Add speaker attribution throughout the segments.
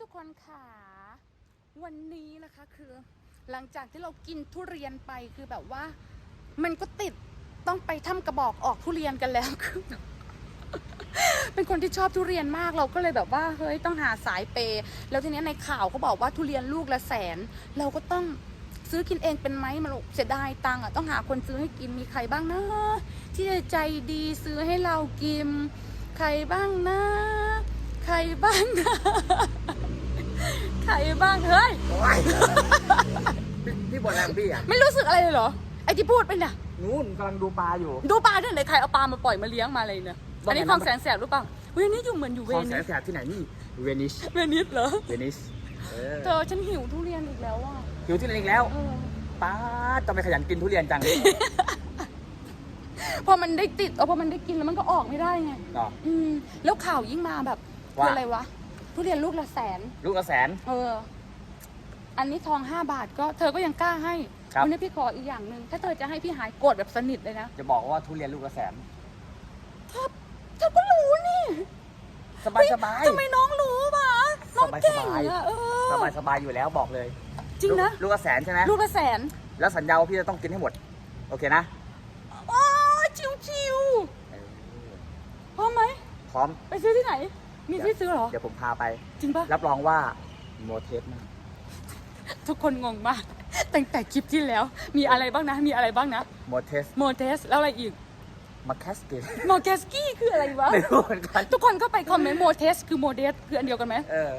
Speaker 1: ทุกๆคนค่ะ วันนี้นะคะคือ หลังจากที่เรากินทุเรียนไปคือแบบว่า มันก็ติดต้องไปทำกระบอกออกทุเรียนกันแล้วคือเป็นคนที่ชอบทุเรียนมากเราก็เลยแบบว่าเฮ้ยต้องหาสายเปย์แล้วทีนี้ในข่าวเขาบอกว่าทุเรียนลูกละแสน เราก็ต้องซื้อกินเองเป็นไหมมันเสียดายตังค์อะต้องหาคนซื้อให้กินมีใครบ้างนะที่จะใจดีซื้อให้เรากินใครบ้างนะ ใครบ้างนะ ใครบ้างเฮ้ย
Speaker 2: พี่พี่บอลแรงพี่อะ
Speaker 1: ไม่รู้สึกอะไรเลยเหรอ ไอ้ที่พูดไปเนี่ย
Speaker 2: นู้นกำลังดูปลาอยู่
Speaker 1: ดูปลาด้วยไหนใครเอาปลามาปล่อยมาเลี้ยงมาอะไรเนี่ย
Speaker 2: ว่าไง
Speaker 1: อันนี้
Speaker 2: นะ
Speaker 1: คลองแสนแสบหรือเปล่าเฮ้ยอันนี่อยู่เหมือนอยู่เว
Speaker 2: คลอง
Speaker 1: นิ
Speaker 2: แสน
Speaker 1: ส
Speaker 2: แสบที่ไหนนี่เวนิส
Speaker 1: เวนิสเหรอ
Speaker 2: เวนิสเออ
Speaker 1: เธอฉันหิวทุเรียนอีกแล้วอะ
Speaker 2: หิวที่ไหนอีกแล้ว
Speaker 1: เออ
Speaker 2: ป้าดต้องไปขยันกินทุเรียนจัง
Speaker 1: พอมันได้ติดเออพอมันได้กินแล้วมันก็ออกไม่ได้ไง
Speaker 2: ต่อ
Speaker 1: อืมแล้วข่าวยิ่งมาแบบ
Speaker 2: ว่า
Speaker 1: คืออะไรวะ ทุเรียนลูกละแสน
Speaker 2: ลูกละแสน
Speaker 1: เออ อันนี้ทองห้าบาทก็เธอก็ยังกล้าให้
Speaker 2: ครับ
Speaker 1: วันนี้พี่ขออีกอย่างหนึ่งถ้าเธอจะให้พี่หายโกรธแบบสนิทเลยนะ
Speaker 2: จะบอกว่าทุเรียนลูกละแสน
Speaker 1: เธอเธอก็รู้นี่
Speaker 2: สบายสบาย
Speaker 1: ทำไมน้องรู้วะน้องเก่ง
Speaker 2: สบายๆ
Speaker 1: อะเออ
Speaker 2: สบายสบายอยู่แล้วบอกเลย
Speaker 1: จริงนะ
Speaker 2: ลูกลูกละแสนใช่ไหม
Speaker 1: ลูกละแสน
Speaker 2: แล้วสัญญาว่าพี่จะต้องกินให้หมด โอเคนะ
Speaker 1: โอ้ยชิวชิว
Speaker 2: เออ
Speaker 1: ๆพร้อมไหม
Speaker 2: พร้อม
Speaker 1: ไปซื้อที่ไหน มีที่ซื้อเหรอ
Speaker 2: เดี๋ยวผมพาไป
Speaker 1: จริงปะ
Speaker 2: รับรองว่าโมเทสมาก
Speaker 1: ทุกคนงงมาก ตั้งแต่คลิปที่แล้ว มีอะไรบ้างนะ มีอะไรบ้างนะ
Speaker 2: โมเทส
Speaker 1: โมเทสแล้วอะไรอีก
Speaker 2: มาแคสเกต
Speaker 1: โมเกสกี้คืออะไรวะ
Speaker 2: ไม่รู้เหมือนกัน
Speaker 1: ทุกคนก็ไปคอมเมนต์โมเทสคือโมเดสคืออันเดียวกันไหม
Speaker 2: เออ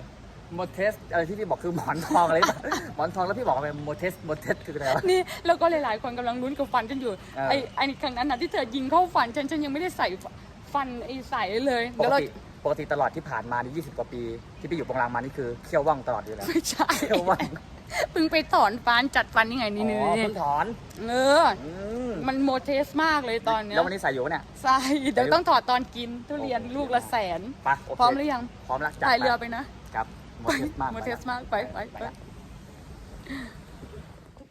Speaker 2: โมเทสอะไรที่พี่บอกคือหมอนทองอะไรแบบหมอนทองแล้วพี่บอกว่าเป็นโมเทสโมเทสคืออะไรวะ
Speaker 1: นี่แล้วก็หลายๆ คนกำลังลุ้นกับฟันฉันอยู่
Speaker 2: เออ
Speaker 1: ไอ้ไอ้ครั้งนั้นนะที่เธอยิงเข้าฟันฉันฉันยังไม่ได้ใส่ฟันไอ้ใส่เลย
Speaker 2: ป
Speaker 1: เดี๋ย
Speaker 2: ก
Speaker 1: วเรา
Speaker 2: ติ ปกติตลอดที่ผ่านมานี่20 กว่าปี ที่พี่อยู่โรงแรมมานี่คือเคี้ยวว่างตลอดอยู่แล้ว
Speaker 1: ไม่ใช่
Speaker 2: เคี้ยวว่าง
Speaker 1: เพิ่งไปถอนฟันจัดฟันนี่ไงนี่
Speaker 2: อ๋
Speaker 1: นี่
Speaker 2: อ
Speaker 1: นี่
Speaker 2: เพิ่งถอน
Speaker 1: เออ
Speaker 2: อืม
Speaker 1: มันโมเทสมากเลยตอนเนี้ย
Speaker 2: แล้ววันนี้ใส่อยู่ปะเนี่ย
Speaker 1: ใช่เดี๋ยวต้องถอดตอนกินทุเรียนลูกละแสน
Speaker 2: ไปโอเค
Speaker 1: พร้อมหรือยัง
Speaker 2: พร้อมแล้วจัด
Speaker 1: พายเรือไปนะ
Speaker 2: ครับโมเทสมาก
Speaker 1: โมเทสมากไปไปไป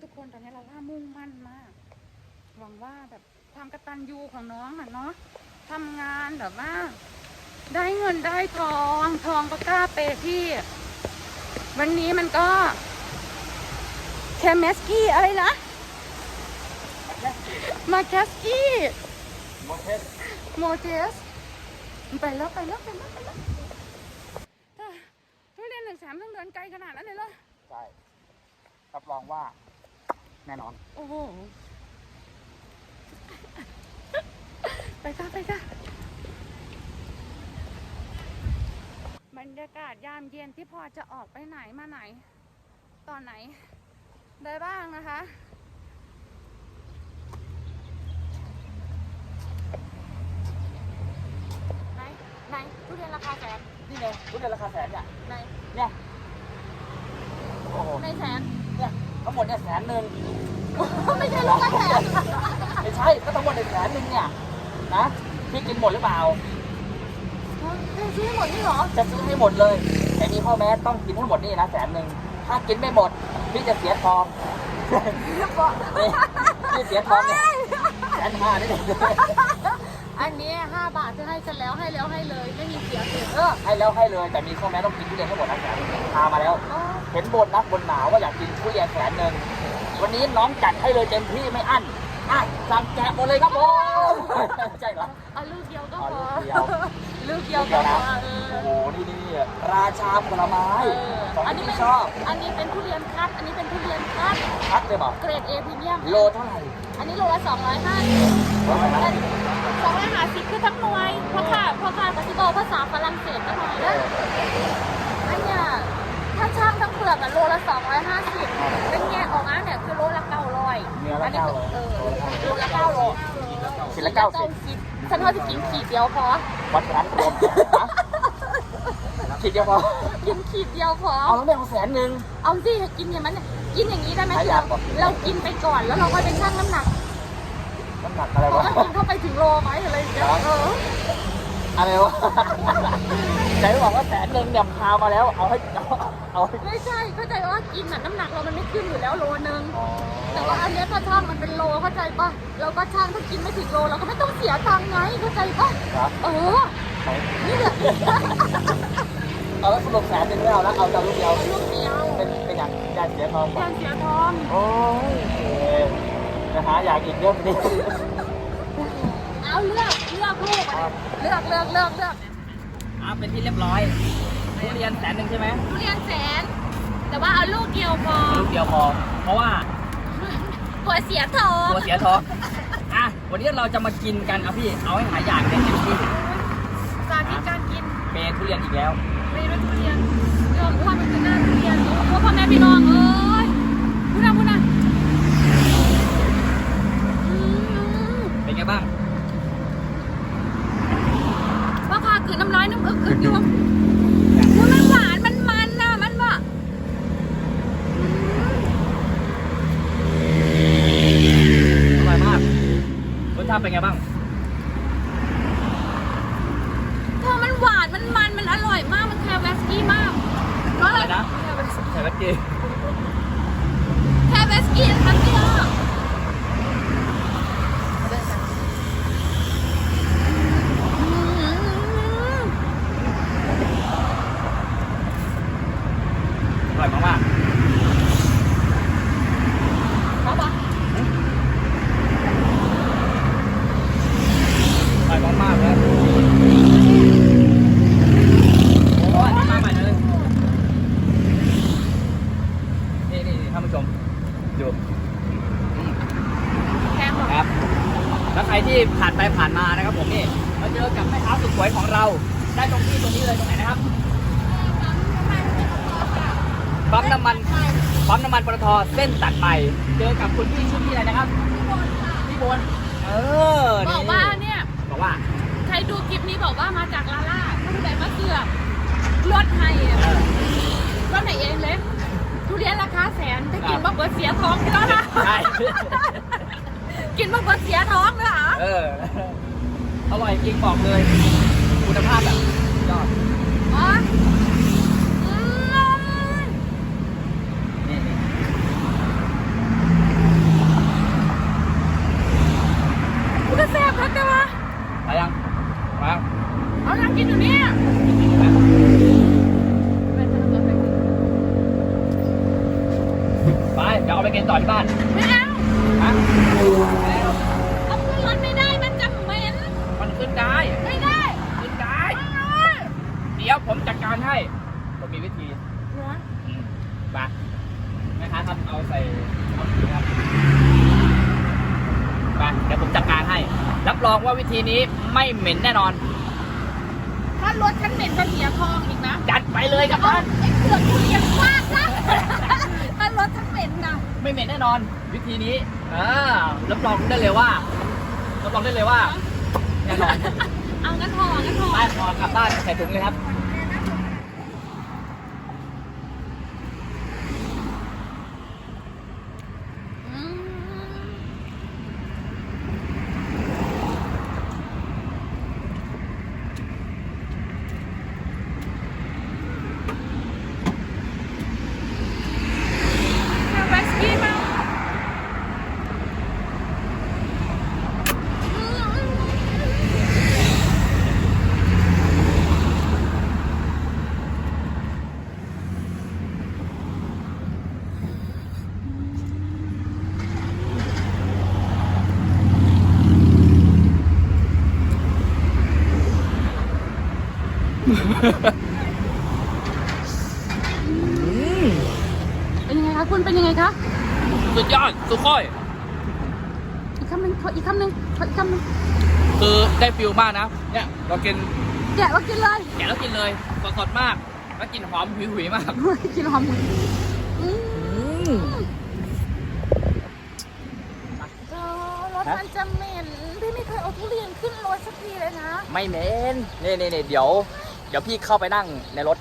Speaker 1: ทุกๆคนตอนนี้เราว่ามุ่งมั่นมาก หวังว่าแบบความกตัญญูของน้องอะเนาะทำงานแบบว่า ได้เงินได้ทองทองก็กล้าเปย์พี่ วันนี้มันก็แคมเมสกี้อะไรนะมาแคสกี้
Speaker 2: โมเทส
Speaker 1: โมเทสไปแล้วไปแล้วไปแล้วไปแล้วเอ้อทุเรียนหนึ่งสามต้องเดินไกลขนาดนั้นเลยเหรอ
Speaker 2: ใช่รับรองว่า แน่นอน
Speaker 1: โอ้โห ไปจ้าไปจ้า รรยากาศยามเย็นที่พอจะออกไปไหนมาไหน ตอนไหนได้บ้างนะคะ ไหน ไหนทุเรียนราคาแสน
Speaker 2: นี่ไงทุเรียนราคาแสนเนี่ย
Speaker 1: ไหน
Speaker 2: เนี่ยโอ้โห
Speaker 1: ในแสน
Speaker 2: เนี่ยทั้งหมดเนี่ยแสนหนึ่ง
Speaker 1: ไม่ใช่ลูกละแสน
Speaker 2: ไม่ใช่ก็ทั้งหมดเนี่ยแสนหนึ่งเนี่ยนะพี่กินหมดหรือเปล่า
Speaker 1: เธอซื้อหมดนี่เหรอ
Speaker 2: จะซื้อให้หมดเลยแต่มีข้อแม้ต้องกินให้หมดนี่นะแสนหนึ่งถ้ากินไม่หมดพี่จะเสียทองนี่พี่เสียทองเนี่ยแสนห้านี่เอง
Speaker 1: อันนี้ห้าบาทจะให้ฉันแล้วให้แล้วให้เลย ไม่มีเสียเสีย
Speaker 2: เออให้แล้วให้เลย แต่มีข้อแม้ต้องกินทุเรียนให้หมดนะแสนพามาแล้ว เห็นบนนักบนหนาวว่าอยากกินทุเรียนแสนหนึ่งวันนี้น้องจัดให้เลยเต็มที่ไม่อั้นอะสั่งแกะหมดเลยครับผมใช่เหรอ
Speaker 1: เอาลูกเดียวก็
Speaker 2: เอา
Speaker 1: พ
Speaker 2: ลู
Speaker 1: อก
Speaker 2: เดียว
Speaker 1: ลูกเดียว
Speaker 2: เดี
Speaker 1: ก็
Speaker 2: ยว
Speaker 1: พ
Speaker 2: นะ
Speaker 1: อเอ
Speaker 2: โอ้
Speaker 1: อ
Speaker 2: โห นี่นี่ราชาผลไม้
Speaker 1: เออ
Speaker 2: ของ
Speaker 1: อันนี้
Speaker 2: ที่
Speaker 1: เป็น
Speaker 2: ชอบ
Speaker 1: อันนี้เป็นทุเรียนคัด อันนี้เป็นทุเรียนคัด
Speaker 2: คัดเลยบอก
Speaker 1: เกรด A พรีเมียม
Speaker 2: โลเท่าไหร่
Speaker 1: อันนี้โลละ250
Speaker 2: โลเท่าไหร่นะ
Speaker 1: สองร้อยห้าสิบคือทั้งหน่วยเพราะค่าเพราะค่าปฏิบัติภาษาฝรั่งเศสก็หน่อย
Speaker 2: เอ
Speaker 1: นะ
Speaker 2: อ
Speaker 1: อันเนี้ยถ้าช่างทั้งเปลือกอะโลละ250เป็นแง่ออกมาเนี่ยคือโลละ900
Speaker 2: เนื้อละ
Speaker 1: อันนี้
Speaker 2: เก้า
Speaker 1: คือ
Speaker 2: โล
Speaker 1: เออโลละ900
Speaker 2: ชิ้นละเก้าสิบ
Speaker 1: ฉันว่าจะกินขีดเดียวพอ
Speaker 2: วัดร้านโคมนะคิดเดียวพอ
Speaker 1: กินขีดเดียวพอ
Speaker 2: เอาแล้วไม่เอาแสนหนึ่ง
Speaker 1: เอาสิกินอย่างนั้นเนี่ยกินอย่างนี้ได้ไหม
Speaker 2: หายากกว่า
Speaker 1: เรากินไปก่อนแล้วเราค่อยไปชั่งน้ำหนัก
Speaker 2: น้ำหนักอะไร
Speaker 1: เพราะ
Speaker 2: วะ
Speaker 1: ว่ากินเข้าไปถึงโลไหมอะไรอย่างเงี้ยเออ
Speaker 2: อะไรวะไหนบอกว่าแสนหนึ่งเนี่ยพามาแล้ว เอาให้เอาเอาให้
Speaker 1: ไม่ใช่เข้าใจว่ากินน่ะน้ำหนักเรามันไม่ขึ้นอยู่แล้วโลนึง
Speaker 2: อ๋อ
Speaker 1: แต่ว่าอันเนี้ยพอช่างมันเป็นโลเข้าใจปะเราก็ช่างถ้ากินไม่ถึงโลเราก็ไม่ต้องเสียตังค์ไงเข้าใจปะ
Speaker 2: ครับ
Speaker 1: เออ
Speaker 2: ไหน
Speaker 1: นี่แหละ
Speaker 2: เอาแล้วสรุปแสนหนึ่งไม่เอาแล้วเอาแต่ลูกเดียว
Speaker 1: ลูกเดียว
Speaker 2: เป็นเป็นอย่างยาเสียทองก่อน
Speaker 1: ยานเสียทอง
Speaker 2: โอ้ยโอเคนะฮะอยากอีกเรื่องนี้
Speaker 1: เอาเลือกเลือกลูกอะ เลือกเลือกเลือกเลือก
Speaker 2: อะเป็นที่เรียบร้อยทุเรียนแสนหนึ่งใช่ไหม
Speaker 1: ทุเรียนแสน แต่ว่าเอาลูกเดียวพอ
Speaker 2: ลูกเดียวพอ เพราะว่า
Speaker 1: กลัวเสียทอง
Speaker 2: ตัวเสียท้องอะวันนี้เราจะมากินกันเอาพี่เอาให้หายอยากได้เต็มที่
Speaker 1: สาธิตการกิน
Speaker 2: เมทุเรียนอีกแล้ว
Speaker 1: ไม่รู้ทุเรียนยอมอ้วนมันคือหน้าทุเรียนโอ้โหพ่อแม่พี่น้องเอ้ยพูดนะพูดนะอืม
Speaker 2: เป็นไงบ้าง
Speaker 1: ว่าพาคืนน้ำลายน้ำอึกอึกอยู่ว่ามันหวานมันมันนะมันว่า
Speaker 2: อร่อยมากรสชาติเป็นไงบ้าง
Speaker 1: เธอมันหวานมันมันมันอร่อยมากมันแคร์แวสกี้มากเพราะอะไร
Speaker 2: อะไรนะ ใส่เมื่อกี้
Speaker 1: แคร์แวสกี้นะครับพี่น้องอืม
Speaker 2: อร่อยมาก
Speaker 1: เอาปะ
Speaker 2: ๆอร่อยมากๆเลยโอ้ยมาใหม่เลยนี่นี่นี่ท่านผู้ชมดูอืม
Speaker 1: แพงหรอ
Speaker 2: ครับแล้วใครที่ผ่านไปผ่านมานะครับผมนี่มาเจอกับแม่ค้าสุดสวยของเรา ได้ตรงที่ตรงนี้เลยตรงไหนนะครับปั๊มน้ำมันปั๊มน้ำมันปตทเส้นตัดไป เจอกับคุณพี่ชื่อพี่อะไรนะครับพี่บนเออ
Speaker 1: บ
Speaker 2: นี่
Speaker 1: อกว่าเนี่ย
Speaker 2: บอกว่า
Speaker 1: ใค รดูคลิปนี้บอกว่ามาจากลาล่าไม่ได้มาเสือกรถให้อะ
Speaker 2: เออ
Speaker 1: รถไหนเองเลยทุเรียนราคาแสนถ้ากินมาเบิดเสียท้องพี่แล้วนะ
Speaker 2: ใช่
Speaker 1: กินมาเบิดเสียท้องเลยเหรอ
Speaker 2: เออ อร่อยจริงบอกเลย คุณภาพแบบยอด
Speaker 1: อ๋ออืม
Speaker 2: นี่นี่
Speaker 1: คุณจะแซ่บครับแต่ว่า
Speaker 2: ไปยังมายัง
Speaker 1: เอานั่งกินอยู่เนี่ย
Speaker 2: ไปเดี๋ยวเอาไปกินต่อที่บ้าน
Speaker 1: ไม่เอา
Speaker 2: ฮะแล้ว
Speaker 1: เอาขึ้นรถไม่ได้มันจะเหม็น
Speaker 2: มันขึ้นได้
Speaker 1: ไม่ได้
Speaker 2: ขึ้นได้
Speaker 1: ไม่ได้
Speaker 2: เดี๋ยวผมจัดการให้ ผมมีวิธี
Speaker 1: เหรอ
Speaker 2: อืมไปแม่ค้าครับเอาใส่เอาถุงครับไปเดี๋ยวผมจัดการให้ รับรองว่าวิธีนี้ไม่เหม็นแน่นอน
Speaker 1: ถ้ารถฉันเหม็นจะเสียทองอีกนะ
Speaker 2: จัดไปเลยครับ
Speaker 1: เอา
Speaker 2: ท่าน
Speaker 1: ไอ้เสือกทุเรียนฟาดนะถ้ารถฉันเหม็นนะ
Speaker 2: ไม่เหม็นแน่นอนวิธีนี้อ่ารับรองได้เลยว่ารับรองได้เลยว่าแน่นอน
Speaker 1: เอางั้นพองั้นพอ
Speaker 2: ไปพอกลับบ้านใส่ถุงเลยครับ
Speaker 1: เป็นยังไงคะคุณเป็นยังไงคะ
Speaker 2: สุดยอดสุดค่อย
Speaker 1: อีกคำหนึ่งขออีกคำหนึ่งขออีกคำหนึ่ง
Speaker 2: คือได้ฟิลมากนะ เนี่ยเรากิน
Speaker 1: แกะว่ากินเลย
Speaker 2: แกะแล้วกินเลยสดสดๆมากแล้วกลินหอมหุยหุยๆมาก
Speaker 1: กินหอมหมูอืมเออรถมันจะเหม็นพี่ไม่เคยเอาทุเรียนขึ้นรถสักทีเลยนะ
Speaker 2: ไม่เหม็นนี่นี่นี่เดี๋ยวเดี๋ยวพี่เข้าไปนั่งในรถ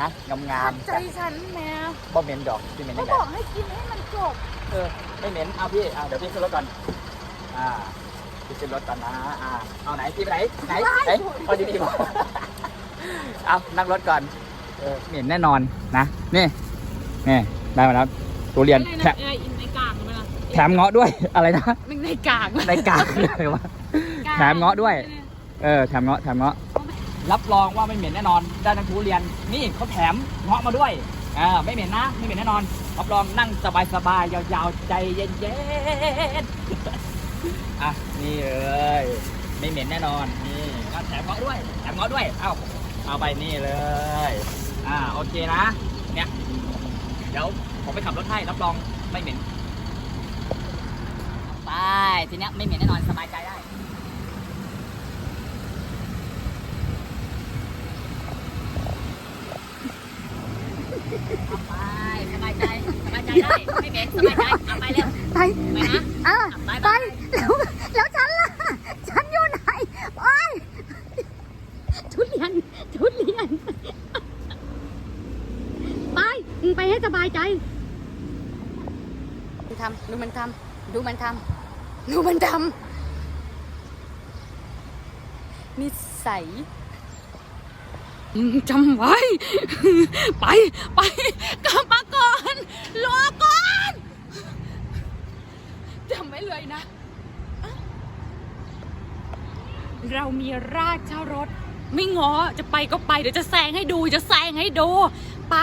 Speaker 2: นะงาม
Speaker 1: ใจฉันแมว
Speaker 2: ๆบ่เหม็นดอกพี่เหม็น
Speaker 1: เขา
Speaker 2: ได้ไง
Speaker 1: บอกให้กินให้มันจบ
Speaker 2: เออไม่เหม็นเอาพี่อ่าเดี๋ยวพี่ขึ้นรถก่อนอ่าพี่ขึ้นรถก่อนนะอ่าเอาไหนพี่ไปไหนไหนไหนเอาดีๆมาเอานั่งรถก่อนเออเหม็นแน่นอนนะนี่นี่ได้มาแล้วทุเรียนแถม
Speaker 1: เอออินในกลางไหมล่ะ
Speaker 2: แถมเงาะด้วยอะไรนะ
Speaker 1: มันในกลาง
Speaker 2: ในกากเลยวะ แถมเงาะด้วย เออแถมเงาะแถมเงาะ รับรองว่าไม่เหม็นแน่นอน ได้ทั้งทุเรียน นี่เขาแถมเงาะมาด้วยอ่าไม่เหม็นนะ ไม่เหม็นแน่นอน รับรองนั่งสบายๆยาวๆ ใจเย็นๆ อะ นี่เลยไม่เหม็นแน่นอน นี่ก็แถมเงาะด้วย แถมเงาะด้วย เอาเอาไปนี่เลย อ่า โอเคนะ เนี่ย เดี๋ยวผมไปขับรถให้ รับรองไม่เหม็น ไป ทีเนี้ยไม่เหม็นแน่นอน สบายใจได้ ไปสบายใจ สบายใจได้ ไม่ เหม็นสบายใจเอาไปเร็ว
Speaker 1: ไป
Speaker 2: ไปนะ
Speaker 1: อะ
Speaker 2: ไป
Speaker 1: ไป
Speaker 2: ไป
Speaker 1: แล้วแล้วฉันล่ะ ฉันอยู่ไหนโอ้ยทุเรียนทุเรียน ไปมึงไปให้สบายใจดูทำดูมันทำดูมันทำดูมันทำนิสัยมึงจำไว้ ไป ไปกลับมาก่อนรอก่อนจำ ไว้เลยนะ เรามีราชรถ ไม่งอจะไปก็ไป เดี๋ยวจะแซงให้ดู จะแซงให้ดู ไป